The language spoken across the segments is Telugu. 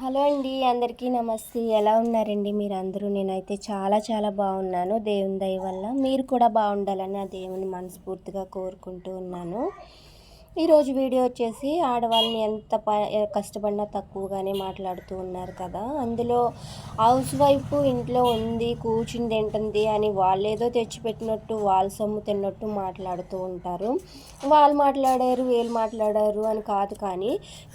హలో అండి అందరికీ నమస్తే. ఎలా ఉన్నారండి మీరు అందరూ నేనైతే చాలా చాలా బాగున్నాను. దేవుని దయ వల్ల మీరు కూడా బాగుండాలని ఆ దేవుని మనస్ఫూర్తిగా కోరుకుంటూ ఉన్నాను. ఈరోజు వీడియో వచ్చేసి ఆడవాళ్ళని ఎంత ప కష్టపడినా తక్కువగానే మాట్లాడుతూ ఉన్నారు కదా. అందులో హౌస్ వైఫ్ ఇంట్లో ఉంది కూర్చుని తింటుంది అని వాళ్ళేదో తెచ్చిపెట్టినట్టు వాళ్ళ సొమ్ము తిన్నట్టు మాట్లాడుతూ ఉంటారు. వాళ్ళు మాట్లాడారు వీళ్ళు మాట్లాడారు అని కాదు కానీ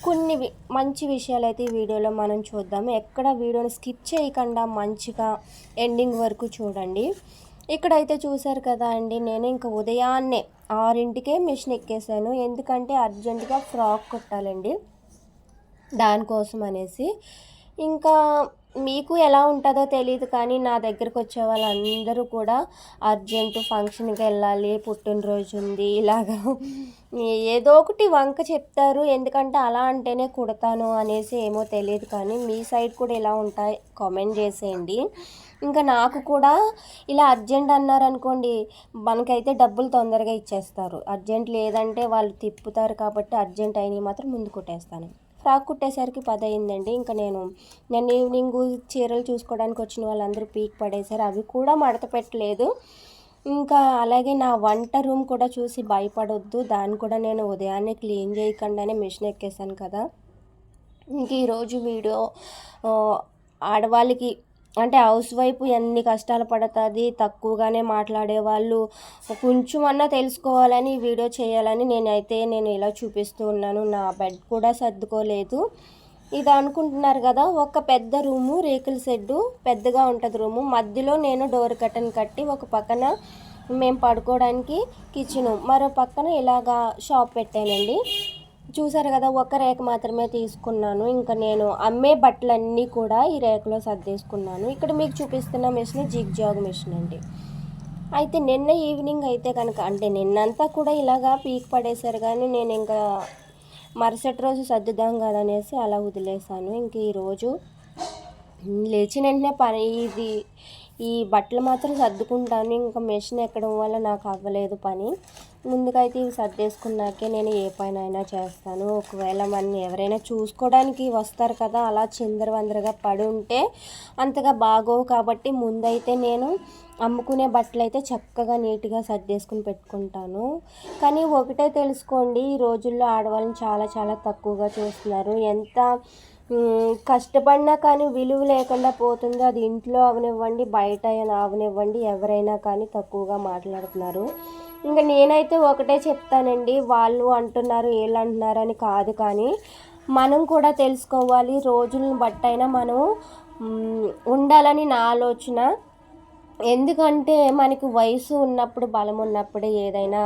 కొన్ని మంచి విషయాలు అయితే ఈ వీడియోలో మనం చూద్దాము ఎక్కడ వీడియోని స్కిప్ చేయకుండా మంచిగా ఎండింగ్ వరకు చూడండి. ఇక్కడైతే చూసారు కదా అండి నేను ఇంకా ఉదయాన్నే ఆరింటికే మిషన్ ఎక్కేసాను. ఎందుకంటే అర్జెంటుగా ఫ్రాక్ కుట్టాలండి. దానికోసం అనేసి. ఇంకా మీకు ఎలా ఉంటుందో తెలియదు కానీ నా దగ్గరకు వచ్చే వాళ్ళందరూ కూడా అర్జెంటు ఫంక్షన్కి వెళ్ళాలి పుట్టినరోజు ఉంది ఇలాగా. ఏదో ఒకటి వంక చెప్తారు. ఎందుకంటే అలా అంటేనే కుడతాను అనేసి ఏమో తెలియదు కానీ మీ సైడ్ కూడా ఎలా ఉంటాయి కామెంట్ చేసేయండి. ఇంకా నాకు కూడా ఇలా అర్జెంట్ అన్నారనుకోండి మనకైతే డబ్బులు తొందరగా ఇచ్చేస్తారు. అర్జెంట్ లేదంటే వాళ్ళు తిప్పుతారు కాబట్టి అర్జెంట్ అయినవి మాత్రం ముందు కుట్టేస్తాను. ఫ్రాక్ కుట్టేసరికి పది అయిందండి. ఇంకా నేను నేను ఈవినింగ్ చీరలు చూసుకోవడానికి వచ్చిన వాళ్ళందరూ పీక్ పడేశారు. అవి కూడా మడత పెట్టలేదు. ఇంకా అలాగే నా వంట రూమ్ కూడా చూసి భయపడొద్దు. దాన్ని కూడా నేను ఉదయాన్నే క్లీన్ చేయకుండానే మిషన్ ఎక్కేసాను కదా. ఇంక ఈరోజు వీడియో ఆడవాళ్ళకి అంటే హౌస్ వైఫ్ ఎన్ని కష్టాలు పడుతుంది తక్కువగానే మాట్లాడే వాళ్ళు. కొంచెం అన్నా తెలుసుకోవాలని వీడియో చేయాలని నేనైతే నేను ఇలా చూపిస్తూ ఉన్నాను. నా బెడ్ కూడా సర్దుకోలేదు. ఇది అనుకుంటున్నారు కదా ఒక పెద్ద రూము రేకుల షెడ్డు పెద్దగా ఉంటుంది రూము. మధ్యలో నేను డోర్ కట్టన్ కట్టి ఒక పక్కన మేము పడుకోవడానికి కిచెను మరో పక్కన ఇలాగా షాప్ పెట్టానండి. చూసారు కదా ఒక రేఖ మాత్రమే తీసుకున్నాను. ఇంకా నేను అమ్మే బట్టలన్నీ కూడా ఈ రేఖలో సర్దేసుకున్నాను. ఇక్కడ మీకు చూపిస్తున్న మిషన్ జిగ్ జాగ్ మిషన్ అండి. అయితే నిన్న ఈవినింగ్ అయితే కనుక అంటే నిన్నంతా కూడా ఇలాగా పీక్ పడేశారు కానీ నేను ఇంకా మరుసటి రోజు సర్దుదాం కదనేసి అలా వదిలేసాను ఇంక ఈరోజు లేచిన వెంటనే పని ఇది ఈ బట్టలు మాత్రం సర్దుకుంటాను. ఇంకా మెషిన్ ఎక్కడం వల్ల నాకు అవ్వలేదు పని. ముందుగా అయితే ఇవి సర్దేసుకున్నాకే నేను ఏ పైన అయినా చేస్తాను. ఒకవేళ మన ఎవరైనా చూసుకోవడానికి వస్తారు కదా అలా చిందరవందరగా పడి ఉంటే అంతగా బాగోవు కాబట్టి ముందైతే నేను అమ్ముకునే బట్టలు అయితే చక్కగా నీట్గా సర్దేసుకుని పెట్టుకుంటాను. కానీ ఒకటే తెలుసుకోండి ఈ రోజుల్లో ఆడవాళ్ళని చాలా చాలా తక్కువగా చూస్తున్నారు. ఎంత కష్టపడినా కానీ విలువ లేకుండా పోతుంది. అది ఇంట్లో అవనివ్వండి బయట అవనివ్వండి ఎవరైనా కానీ తక్కువగా మాట్లాడుతున్నారు. ఇంకా నేనైతే ఒకటే చెప్తానండి వాళ్ళు అంటున్నారు వీళ్ళు అంటున్నారు అని కాదు కానీ మనం కూడా తెలుసుకోవాలి రోజులను బట్టైనా మనం ఉండాలని నా ఆలోచన. ఎందుకంటే మనకి వయసు ఉన్నప్పుడు బలం ఉన్నప్పుడే ఏదైనా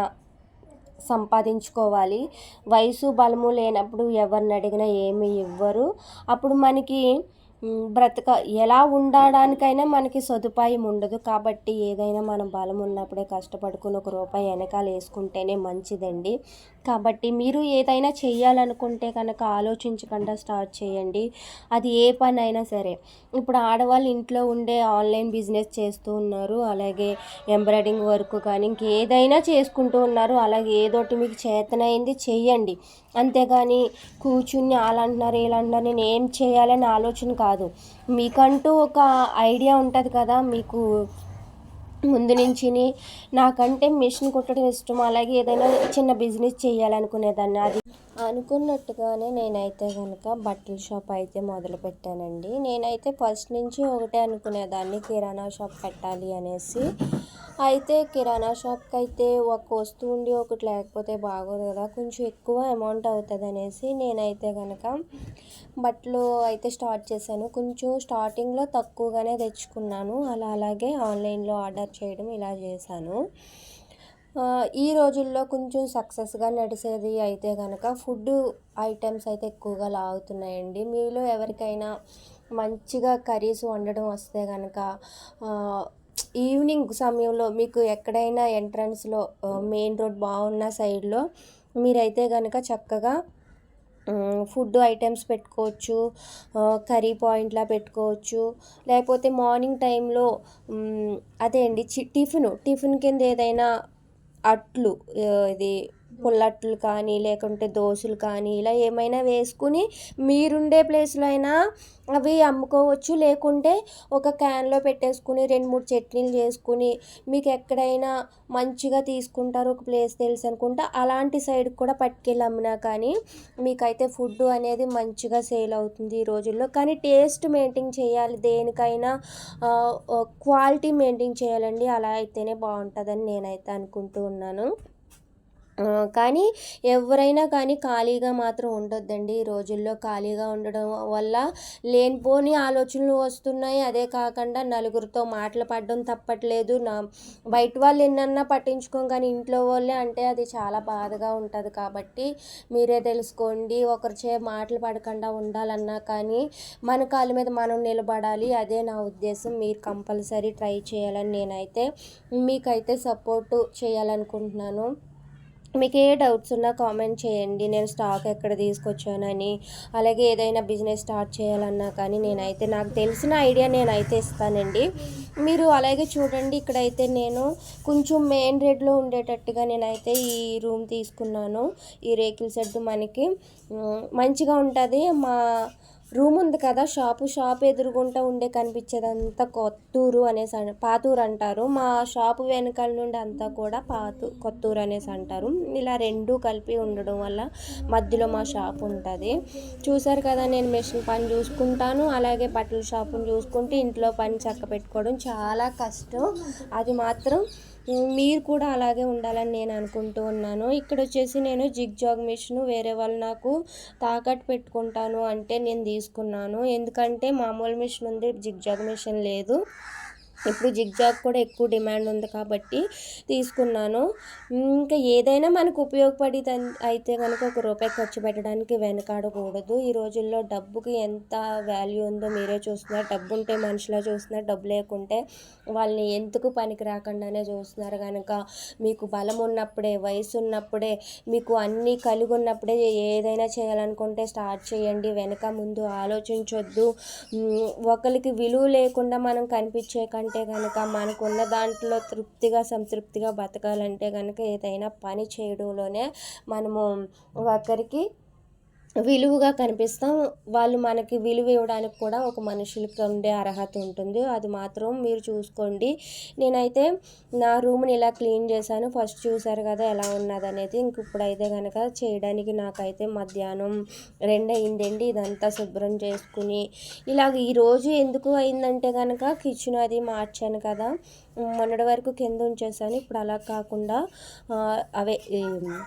సంపాదించుకోవాలి. వయసు బలము లేనప్పుడు ఎవరిని అడిగినా ఏమి ఇవ్వరు. అప్పుడు మనకి బ్రతక ఎలా ఉండడానికైనా మనకి సదుపాయం ఉండదు. కాబట్టి ఏదైనా మనం బలం ఉన్నప్పుడే కష్టపడుకుని ఒక రూపాయి వెనకాల వేసుకుంటేనే మంచిదండి. కాబట్టి మీరు ఏదైనా చేయాలనుకుంటే కనుక ఆలోచించకుండా స్టార్ట్ చేయండి. అది ఏ పని అయినా సరే. ఇప్పుడు ఆడవాళ్ళు ఇంట్లో ఉండే ఆన్లైన్ బిజినెస్ చేస్తూ ఉన్నారు. అలాగే ఎంబ్రాయిడింగ్ వర్క్ కానీ ఇంకేదైనా చేసుకుంటూ ఉన్నారు. అలాగే ఏదోటి మీకు చేతనైంది చేయండి అంతేగాని కూర్చుని అలా అంటున్నారు ఇలా అంటున్నారు నేను ఏం చేయాలని ఆలోచన కాదు. మీకంటూ ఒక ఐడియా ఉంటుంది కదా మీకు ముందు నుంచి నాకంటే మిషన్ కుట్టడం ఇష్టం. అలాగే ఏదైనా చిన్న బిజినెస్ చేయాలనుకునేదాన్ని. అది అనుకున్నట్టుగానే నేనైతే కనుక బట్టల షాప్ అయితే మొదలు పెట్టానండి. నేనైతే ఫస్ట్ నుంచి ఒకటే అనుకునేదాన్ని కిరాణా షాప్ పెట్టాలి అనేసి. అయితే కిరాణా షాప్కి అయితే ఒక వస్తువు ఉండి ఒకటి లేకపోతే బాగోదు కదా కొంచెం ఎక్కువ అమౌంట్ అవుతుంది అనేసి నేనైతే కనుక బట్టలు అయితే స్టార్ట్ చేశాను. కొంచెం స్టార్టింగ్లో తక్కువగానే తెచ్చుకున్నాను. అలా అలాగే ఆన్లైన్లో ఆర్డర్ చేయడం ఇలా చేశాను. ఈ రోజుల్లో కొంచెం సక్సెస్గా నడిచేది అయితే కనుక ఫుడ్ ఐటమ్స్ అయితే ఎక్కువగా లాగుతున్నాయండి. మీలో ఎవరికైనా మంచిగా కర్రీస్ వండడం వస్తే కనుక ఈవినింగ్ సమయంలో మీకు ఎక్కడైనా ఎంట్రన్స్లో మెయిన్ రోడ్ బాగున్న సైడ్లో మీరైతే కనుక చక్కగా ఫుడ్ ఐటమ్స్ పెట్టుకోవచ్చు కర్రీ పాయింట్లా పెట్టుకోవచ్చు. లేకపోతే మార్నింగ్ టైంలో అదే అండి చి టిఫిన్ టిఫిన్ కింద ఏదైనా అట్లు ఇది పుల్లట్లు కానీ లేకుంటే దోశలు కానీ ఇలా ఏమైనా వేసుకుని మీరుండే ప్లేస్లో అయినా అవి అమ్ముకోవచ్చు. లేకుంటే ఒక క్యాన్లో పెట్టేసుకుని రెండు మూడు చట్నీలు చేసుకుని మీకు ఎక్కడైనా మంచిగా తీసుకుంటారు ఒక ప్లేస్ తెలుసు అనుకుంటే అలాంటి సైడ్ కూడా పట్టుకెళ్ళి అమ్మినా కానీ మీకైతే ఫుడ్ అనేది మంచిగా సేల్ అవుతుంది ఈ రోజుల్లో. కానీ టేస్ట్ మెయింటైన్ చేయాలి దేనికైనా క్వాలిటీ మెయింటైన్ చేయాలండి. అలా అయితేనే బాగుంటుందని నేనైతే అనుకుంటూ ఉన్నాను. కానీ ఎవరైనా కానీ ఖాళీగా మాత్రం ఉండొద్దండి. ఈ రోజుల్లో ఖాళీగా ఉండడం వల్ల లేనిపోని ఆలోచనలు వస్తున్నాయి. అదే కాకుండా నలుగురితో మాటలు పడడం తప్పట్లేదు. నా బయట వాళ్ళు ఎన్నన్నా పట్టించుకోం కానీ ఇంట్లో వాళ్ళే అంటే అది చాలా బాధగా ఉంటుంది కాబట్టి మీరే తెలుసుకోండి. ఒకరి చే మాటలు పడకుండా ఉండాలన్నా కానీ మన కాళ్ళ మీద మనం నిలబడాలి. అదే నా ఉద్దేశం. మీరు కంపల్సరీ ట్రై చేయాలని నేనైతే మీకైతే సపోర్టు చేయాలనుకుంటున్నాను. మీకు ఏ డౌట్స్ ఉన్నా కామెంట్ చేయండి. నేను స్టాక్ ఎక్కడ తీసుకొచ్చానని అలాగే ఏదైనా బిజినెస్ స్టార్ట్ చేయాలన్నా కానీ నేనైతే నాకు తెలిసిన ఐడియా నేనైతే ఇస్తానండి. మీరు అలాగే చూడండి. ఇక్కడైతే నేను కొంచెం మెయిన్ రోడ్లో ఉండేటట్టుగా నేనైతే ఈ రూమ్ తీసుకున్నాను. ఈ రేకుల షెడ్ మనకి మంచిగా ఉంటుంది. మా రూమ్ ఉంది కదా షాపు షాప్ ఎదురుగుంటా ఉండే కనిపించేదంతా కొత్తూరు అనేసి పాతూరు అంటారు. మా షాపు వెనకాల నుండి అంతా కూడా పాతు కొత్తూరు అనేసి అంటారు. ఇలా రెండు కలిపి ఉండడం వల్ల మధ్యలో మా షాప్ ఉంటుంది. చూసారు కదా నేను మెషిన్ పని చూసుకుంటాను అలాగే బట్టల షాపుని చూసుకుంటే ఇంట్లో పని చక్క పెట్టుకోవడం చాలా కష్టం. అది మాత్రం మీరు కూడా అలాగే ఉండాలని నేను అనుకుంటూ ఉన్నాను. ఇక్కడ వచ్చేసి నేను జిగ్ జాగ్ మిషన్ వేరే వాళ్ళు నాకు తాకట్టు పెట్టుకుంటాను అంటే నేను తీసుకున్నాను. ఎందుకంటే మామూలు మిషన్ ఉంది జిగ్ జాగ్ మిషన్ లేదు. ఇప్పుడు జిగ్జాగ్ కూడా ఎక్కువ డిమాండ్ ఉంది కాబట్టి తీసుకున్నాను. ఇంకా ఏదైనా మనకు ఉపయోగపడి అయితే కనుక ఒక రూపాయి ఖర్చు పెట్టడానికి వెనకాడకూడదు. ఈ రోజుల్లో డబ్బుకి ఎంత వాల్యూ ఉందో మీరే చూస్తున్నారు. డబ్బు ఉంటే మనిషిలా చూస్తున్నారు. డబ్బు లేకుంటే వాళ్ళని ఎందుకు పనికి రాకుండానే చూస్తున్నారు కనుక మీకు బలం ఉన్నప్పుడే వయసు ఉన్నప్పుడే మీకు అన్నీ కలిగి ఉన్నప్పుడే ఏదైనా చేయాలనుకుంటే స్టార్ట్ చేయండి. వెనక ముందు ఆలోచించొద్దు. ఒకరికి విలువ లేకుండా మనం కనిపించే కంటే కనుక మనకున్న దాంట్లో తృప్తిగా సంతృప్తిగా బతకాలంటే కనుక ఏదైనా పని చేయడంలోనే మనము ఒకరికి విలువగా కనిపిస్తాం. వాళ్ళు మనకి విలువ ఇవ్వడానికి కూడా ఒక మనుషులకి ఉండే అర్హత ఉంటుంది. అది మాత్రం మీరు చూసుకోండి. నేనైతే నా రూమ్ని ఇలా క్లీన్ చేశాను. ఫస్ట్ చూసారు కదా ఎలా ఉన్నది అనేది ఇంక ఇప్పుడైతే కనుక చేయడానికి నాకైతే మధ్యాహ్నం రెండు అయిందండి ఇదంతా శుభ్రం చేసుకుని. ఇలాగ ఈరోజు ఎందుకు అయిందంటే కనుక కిచెన్ అది మార్చాను కదా. మొన్నటి వరకు కింద ఉంచేసాను. ఇప్పుడు అలా కాకుండా అవే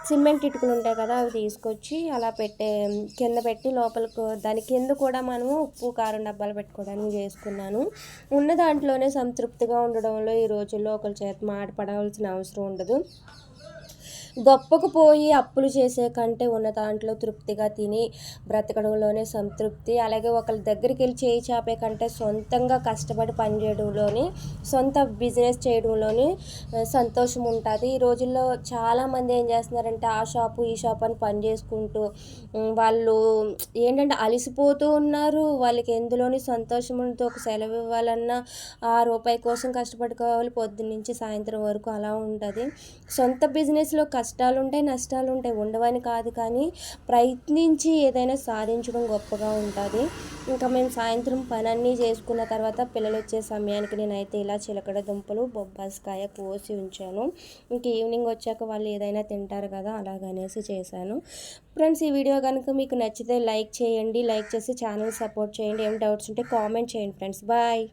సిమెంట్ ఇటుకలు ఉంటాయి కదా అవి తీసుకొచ్చి అలా పెట్టే కింద పెట్టి లోపలికి దాని కింద కూడా మనము ఉప్పు కారం డబ్బాలు పెట్టుకోవడానికి చేసుకున్నాను. ఉన్న దాంట్లోనే సంతృప్తిగా ఉండడంలో ఈ రోజుల్లో ఒకరి చేత మాట పడవలసిన అవసరం ఉండదు. గొప్పకు పోయి అప్పులు చేసే కంటే ఉన్న దాంట్లో తృప్తిగా తిని బ్రతకడంలోనే సంతృప్తి. అలాగే ఒకరి దగ్గరికి వెళ్ళి చేయి చాపే కంటే సొంతంగా కష్టపడి పనిచేయడంలోని సొంత బిజినెస్ చేయడంలోని సంతోషం ఉంటుంది. ఈ రోజుల్లో చాలామంది ఏం చేస్తున్నారంటే ఆ షాపు ఈ షాప్ అని పని చేసుకుంటూ వాళ్ళు ఏంటంటే అలసిపోతూ ఉన్నారు. వాళ్ళకి ఎందులోని సంతోషం ఉంటుంది ఒక సెలవు ఇవ్వాలన్నా ఆ రూపాయి కోసం కష్టపడుకోవాలి. పొద్దున్న నుంచి సాయంత్రం వరకు అలా ఉంటుంది. సొంత బిజినెస్లో కష్టాలు ఉంటాయి నష్టాలు ఉంటాయి ఉండవని కాదు కానీ ప్రయత్నించి ఏదైనా సాధించడం గొప్పగా ఉంటుంది. ఇంకా మేము సాయంత్రం పనన్నీ చేసుకున్న తర్వాత పిల్లలు వచ్చే సమయానికి నేనైతే ఇలా చిలకడ దుంపలు బొబ్బాస్కాయ కోసి ఉంచాను. ఇంక ఈవినింగ్ వచ్చాక వాళ్ళు ఏదైనా తింటారు కదా అలాగనేసి చేశాను. ఫ్రెండ్స్ ఈ వీడియో కనుక మీకు నచ్చితే లైక్ చేయండి లైక్ చేసి ఛానల్ సపోర్ట్ చేయండి. ఏం డౌట్స్ ఉంటే కామెంట్ చేయండి ఫ్రెండ్స్. బాయ్!